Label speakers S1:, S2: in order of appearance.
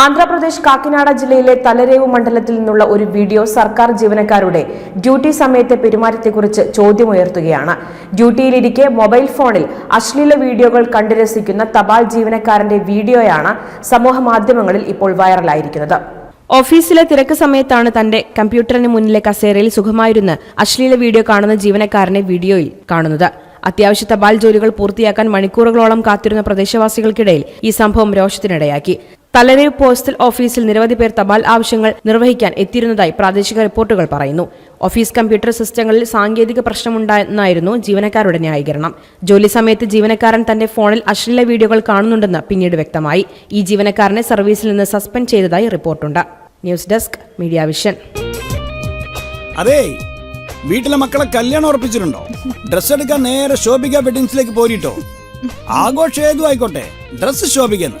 S1: ആന്ധ്രാപ്രദേശ് കാക്കിനാട ജില്ലയിലെ തലരേവ് മണ്ഡലത്തിൽ നിന്നുള്ള ഒരു വീഡിയോ സർക്കാർ ജീവനക്കാരുടെ ഡ്യൂട്ടി സമയത്തെ പെരുമാറ്റത്തെക്കുറിച്ച് ചോദ്യമുയർത്തുകയാണ്. ഡ്യൂട്ടിയിലിരിക്കെ മൊബൈൽ ഫോണിൽ അശ്ലീല വീഡിയോകൾ കണ്ടു രസിക്കുന്ന തപാൽ ജീവനക്കാരന്റെ വീഡിയോയാണ് സമൂഹ മാധ്യമങ്ങളിൽ ഇപ്പോൾ വൈറലായിരിക്കുന്നത്. ഓഫീസിലെ തിരക്ക് സമയത്താണ് തന്റെ കമ്പ്യൂട്ടറിന് മുന്നിലെ കസേരയിൽ സുഖമായിരുന്ന് അശ്ലീല വീഡിയോ കാണുന്ന ജീവനക്കാരനെ വീഡിയോയിൽ കാണുന്നത്. അത്യാവശ്യ തപാൽ ജോലികൾ പൂർത്തിയാക്കാൻ മണിക്കൂറുകളോളം കാത്തിരുന്ന പ്രദേശവാസികൾക്കിടയിൽ ഈ സംഭവം രോഷത്തിനിടയാക്കി. തലരേവ് പോസ്റ്റൽ ഓഫീസിൽ നിരവധി പേർ തപാൽ ആവശ്യങ്ങൾ നിർവഹിക്കാൻ എത്തിയിരുന്നതായി പ്രാദേശിക റിപ്പോർട്ടുകൾ പറയുന്നു. ഓഫീസ് കമ്പ്യൂട്ടർ സിസ്റ്റങ്ങളിൽ സാങ്കേതിക പ്രശ്നമുണ്ടായെന്നായിരുന്നു ജീവനക്കാരുടെ ന്യായീകരണം. ജോലി സമയത്ത് ജീവനക്കാരൻ തന്റെ ഫോണിൽ അശ്ലീല വീഡിയോകൾ കാണുന്നുണ്ടെന്ന് പിന്നീട് വ്യക്തമായി. ഈ ജീവനക്കാരനെ സർവീസിൽ നിന്ന് സസ്പെൻഡ് ചെയ്തതായി റിപ്പോർട്ടുണ്ട്. News desk media vision.
S2: അതേ വീട്ടിലെ മക്കളെ കല്യാണം ഉറപ്പിച്ചിട്ടുണ്ടോ? ഡ്രസ് എടുക്കാൻ നേരെ ശോഭിക വെഡിങ്സിലേക്ക് പോരിട്ടോ? ആഘോഷം ഏതു ആയിക്കോട്ടെ ഡ്രസ് ശോഭിക്കുന്നു